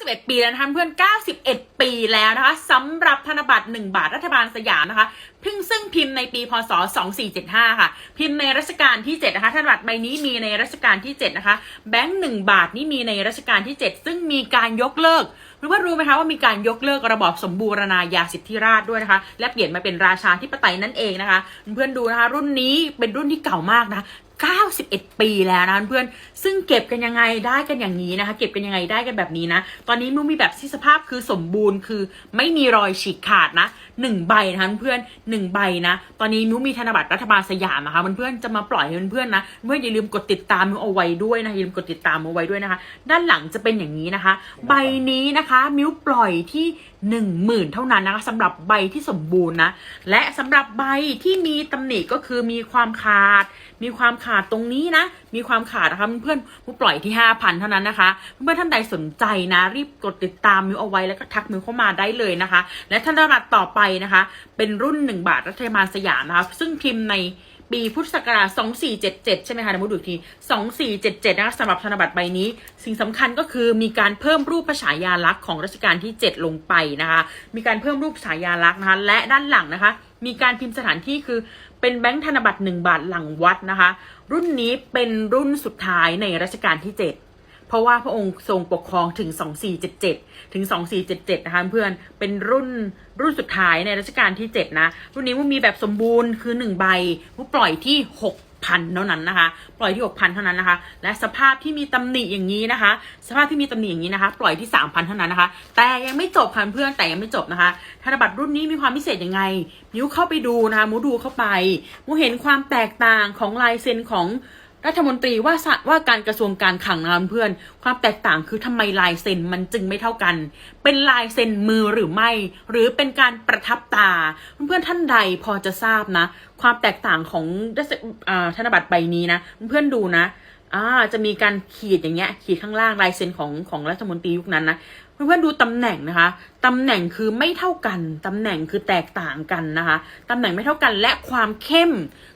91 ปีแล้วนะคะเพื่อน 91 ปีแล้วนะคะสำหรับธนบัตร 1 บาทรัฐบาลสยามนะคะพิ่งซึ่งพิมพ์ในปีพศ 2475 ค่ะ พิมพ์ในรัชกาลที่ 7 นะคะธนบัตรใบนี้มีในรัชกาลที่ 7 นะคะแบงค์1บาทนี่มีในรัชกาลที่ 7 ซึ่งมีการยกเลิกเพื่อนๆรู้ไหมคะว่ามีการยกเลิกระบอบสมบูรณาญาสิทธิราชด้วยนะคะ และเปลี่ยนมาเป็นราชาธิปไตยนั่นเองนะคะ เพื่อนดูนะคะ รุ่นนี้เป็นรุ่นที่เก่ามากนะ 91 ปีแล้วนะเพื่อนซึ่งเก็บกันยังไงได้กันอย่างนี้นะคะ เก็บกันยังไงได้กันแบบนี้นะ ตอนนี้มิวมีแบบที่สภาพคือสมบูรณ์คือไม่มีรอยฉีกขาดนะหนึ่งใบนะคะเพื่อนหนึ่งใบนะ ตอนนี้มิวมีธนบัตรรัฐบาลสยามนะคะเพื่อนจะมาปล่อยให้เพื่อนๆนะเพื่อนอย่าลืมกดติดตามมิวเอาไว้ด้วยนะอย่าลืมกดติดตามเอาไว้ด้วยนะคะ ด้านหลังจะเป็นอย่างนี้นะคะ ใบนี้นะคะมิ้วปล่อยที่หนึ่งหมื่นเท่านั้นนะคะสำหรับใบที่สมบูรณ์นะและสำหรับใบที่มีตำหนิก็คือมีความขาด มีความขาดตรงนี้นะ มีความขาดนะคะเพื่อนๆผู้ปล่อยที่5,000เท่านั้นนะคะ เพื่อนท่านใดสนใจนะ รีบกดติดตามมิวเอาไว้แล้วก็ทักมิวเข้ามาได้เลยนะคะ และธนบัตรต่อไปนะคะ เป็นรุ่น1บาทรัฐบาลสยามนะคะ ซึ่งพิมพ์ในปีพุทธศักราช 2477 ใช่ไหมคะเดี๋ยวมาดูอีกที 2477 นะคะสำหรับธนบัตรใบนี้ สิ่งสำคัญก็คือมีการเพิ่มรูปพระฉายาลักษณ์ของรัชกาลที่ 7 ลงไปนะคะ มีการเพิ่มรูปฉายาลักษณ์นะคะ และด้านหลังนะคะ มีการพิมพ์สถานที่คือ เป็นแบงค์ธนบัตร1บาทหลังวัดนะคะ รุ่นนี้เป็นรุ่นสุดท้ายในรัชกาลที่7เพราะว่าพระองค์ทรงปกครองถึง 2477 ถึง 2477 นะคะเพื่อนเป็นรุ่นรุ่นสุดท้ายในรัชกาลที่ 7 นะ รุ่นนี้มันมีแบบสมบูรณ์คือ 1 ใบมันปล่อยที่ พันเท่านั้นนะคะ ปล่อยที่หกพันเท่านั้นนะคะ และสภาพที่มีตำหนิอย่างนี้นะคะ สภาพที่มีตำหนิอย่างนี้นะคะ ปล่อยที่สามพันเท่านั้นนะคะ แต่ยังไม่จบค่ะเพื่อนแต่ยังไม่จบนะคะธนบัตรรุ่นนี้มีความพิเศษยังไง มิวเข้าไปดูนะคะมูดูเข้าไปมูเห็นความแตกต่างของลายเซ็นของ รัฐมนตรีว่าสะว่าการกระทรวงการขังนะเพื่อน ความแตกต่างคือทำไมลายเซ็นมันจึงไม่เท่ากัน เป็นลายเซ็นมือหรือไม่ หรือเป็นการประทับตา เพื่อนๆท่านใดพอจะทราบนะ ความแตกต่างของรัฐอ่าธนบัตรใบนี้นะ เพื่อนดูนะ อ่าจะมีการขีดอย่างเงี้ย ขีดข้างล่างลายเซ็นของของรัฐมนตรียุคนั้นนะเพื่อนๆดูตำแหน่งนะคะตำแหน่งคือไม่เท่ากันตำแหน่งคือแตกต่างกันนะคะตำแหน่งไม่เท่ากันและความเข้ม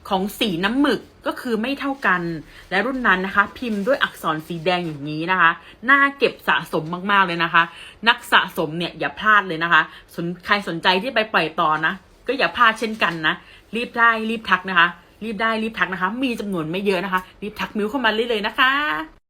ของสีน้ำหมึกก็คือไม่เท่ากัน และรุ่นนั้นนะคะ พิมพ์ด้วยอักษรสีแดงอย่างนี้นะคะน่าเก็บสะสมมากๆเลยนะคะ นักสะสมเนี่ยอย่าพลาดเลยนะคะสนใครสนใจที่ไปปล่อยต่อนะ ก็อย่าพลาดเช่นกันนะรีบได้รีบทักนะคะ รีบได้รีบทักนะคะ มีจำนวนไม่เยอะนะคะ รีบทักมิวเข้ามาเลยเลยนะคะ